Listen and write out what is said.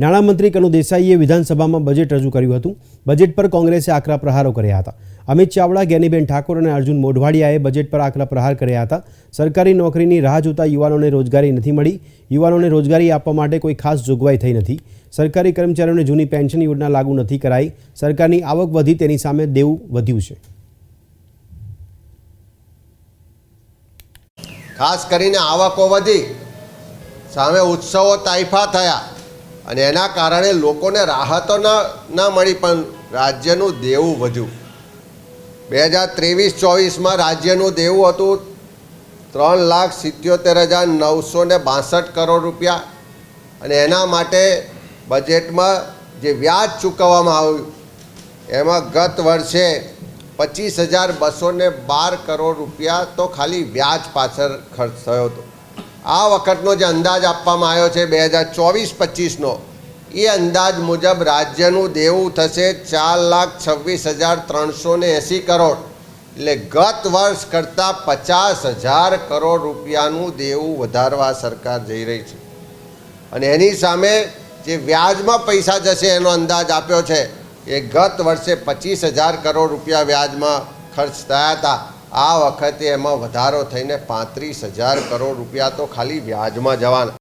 નાણામંત્રી કનુ દેસાઈએ વિધાનસભામાં બજેટ રજૂ કર્યું હતું. બજેટ પર કોંગ્રેસે આકરા પ્રહારો કર્યા હતા. અમિત ચાવડા જ્ઞાનીબેન ઠાકોર અને અર્જુન મોઢવાડિયાએ બજેટ પર આકરા પ્રહાર કર્યા હતા. સરકારી નોકરીની રાહ જોતા યુવાનોને રોજગારી નથી મળી. યુવાનોને રોજગારી આપવા માટે કોઈ ખાસ જોગવાઈ થઈ નથી. સરકારી કર્મચારીઓને જૂની પેન્શન યોજના લાગુ નથી કરાઈ. સરકારની આવક વધી તેની સામે દેવું વધ્યું છે. ખાસ કરીને આવકો વધી. સામે ઉત્સવો તાઇફા થયા. અને એના કારણે લોકોને રાહતો ન ન મળી, પણ રાજ્યનું દેવું વધ્યું. બે હજાર ત્રેવીસ ચોવીસમાં રાજ્યનું દેવું હતું ત્રણ લાખ સિત્યોતેર હજાર નવસો ને બાસઠ કરોડ રૂપિયા. અને એના માટે બજેટમાં જે વ્યાજ ચૂકવવામાં આવ્યું, એમાં ગત વર્ષે પચીસ હજાર બસો બાર કરોડ રૂપિયા તો ખાલી વ્યાજ પાછળ ખર્ચ થયો હતો. આ વખતનો જે અંદાજ આપવામાં આવ્યો છે, બે હજાર ચોવીસ પચીસનો, એ અંદાજ મુજબ રાજ્યનું દેવું થશે ચાર લાખ છવ્વીસ હજાર ત્રણસો ને એંસી કરોડ. એટલે ગત વર્ષ કરતાં પચાસ હજાર કરોડ રૂપિયાનું દેવું વધારવા સરકાર જઈ રહી છે. અને એની સામે જે વ્યાજમાં પૈસા જશે એનો અંદાજ આપ્યો છે, એ ગત વર્ષે પચીસ હજાર કરોડ રૂપિયા વ્યાજમાં ખર્ચ થયા હતા. આ વખતે એમાં વધારો થઈને પાંત્રીસ હજાર કરોડ રૂપિયા તો ખાલી વ્યાજમાં જવાના.